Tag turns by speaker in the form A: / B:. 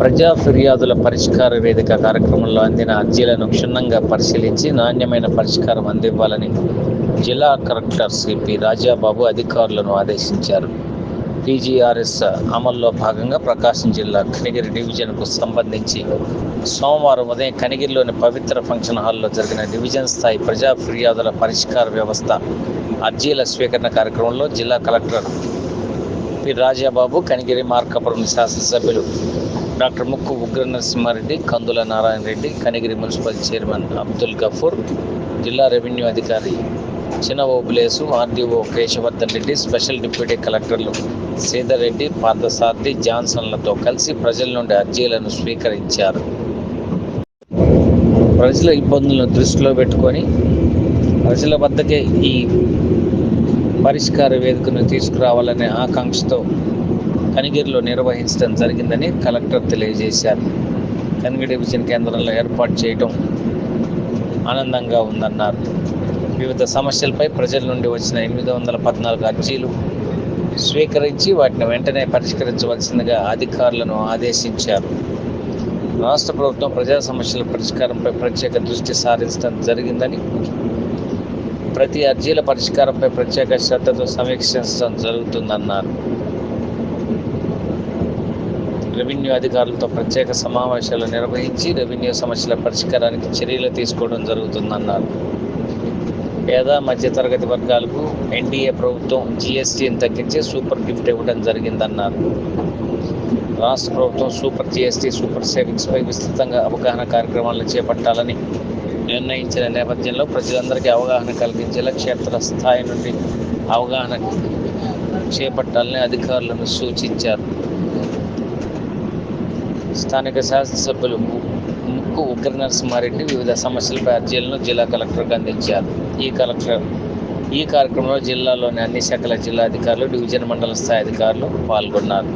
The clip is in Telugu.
A: ప్రజా ఫిర్యాదుల పరిష్కార వేదిక కార్యక్రమంలో అందిన అర్జీలను క్షుణ్ణంగా పరిశీలించి నాణ్యమైన పరిష్కారం అందివ్వాలని జిల్లా కలెక్టర్ సిపి రాజాబాబు అధికారులను ఆదేశించారు. పీజీఆర్ఎస్ అమల్లో భాగంగా ప్రకాశం జిల్లా కనిగిరి డివిజన్కు సంబంధించి సోమవారం ఉదయం కనిగిరిలోని పవిత్ర ఫంక్షన్ హాల్లో జరిగిన డివిజన్ స్థాయి ప్రజా ఫిర్యాదుల పరిష్కార వ్యవస్థ అర్జీల స్వీకరణ కార్యక్రమంలో జిల్లా కలెక్టర్ పి రాజాబాబు కనిగిరి మార్కాపురం శాసనసభ్యులు doctor Mukku Ugra Narasimha Reddy Kandula Narayana Reddy Kanigiri municipal chairman Abdul Gafoor జిల్లా రెవెన్యూ అధికారి Chinna Obulesu RDO Keshavardhan Reddy special deputy కలెక్టర్లు శ్రీధర్ పార్థసార్థి జాన్సన్లతో కలిసి ప్రజల నుండి అర్జీలను స్వీకరించారు. ప్రజల ఇబ్బందులను దృష్టిలో పెట్టుకొని ప్రజల వద్దకే ఈ పరిష్కార వేదికను తీసుకురావాలనే ఆకాంక్షతో కనిగిరిలో నిర్వహించడం జరిగిందని కలెక్టర్ తెలియజేశారు. కనిగిరి డివిజన్ కేంద్రంలో ఏర్పాటు చేయడం ఆనందంగా ఉందన్నారు. వివిధ సమస్యలపై ప్రజల నుండి వచ్చిన ఎనిమిది వందల పద్నాలుగు అర్జీలు స్వీకరించి వాటిని వెంటనే పరిష్కరించవలసిందిగా అధికారులను ఆదేశించారు. రాష్ట్ర ప్రభుత్వం ప్రజా సమస్యల పరిష్కారంపై ప్రత్యేక దృష్టి సారించడం జరిగిందని ప్రతి అర్జీల పరిష్కారంపై ప్రత్యేక శ్రద్ధతో సమీక్షించడం జరుగుతుందన్నారు. రెవెన్యూ అధికారులతో ప్రత్యేక సమావేశాలు నిర్వహించి రెవెన్యూ సమస్యల పరిష్కారానికి చర్యలు తీసుకోవడం జరుగుతుందన్నారు. పేద మధ్యతరగతి వర్గాలకు ఎన్డీఏ ప్రభుత్వం జీఎస్టీని తగ్గించి సూపర్ గిఫ్ట్ ఇవ్వడం జరిగిందన్నారు. రాష్ట్ర ప్రభుత్వం సూపర్ జీఎస్టీ సూపర్ సేవింగ్స్పై విస్తృతంగా అవగాహన కార్యక్రమాలను చేపట్టాలని నిర్ణయించిన నేపథ్యంలో ప్రజలందరికీ అవగాహన కలిగించేలా క్షేత్ర స్థాయి నుండి అవగాహన చేపట్టాలని అధికారులను సూచించారు. స్థానిక శాసనసభ్యులు ముక్కు ఉగ్ర నరసింహారెడ్డి వివిధ సమస్యలపై అర్జీలను జిల్లా కలెక్టర్కు అందించారు. ఈ కలెక్టర్ ఈ కార్యక్రమంలో జిల్లాలోని అన్ని శాఖల జిల్లా అధికారులు డివిజన్ మండల స్థాయి అధికారులు పాల్గొన్నారు.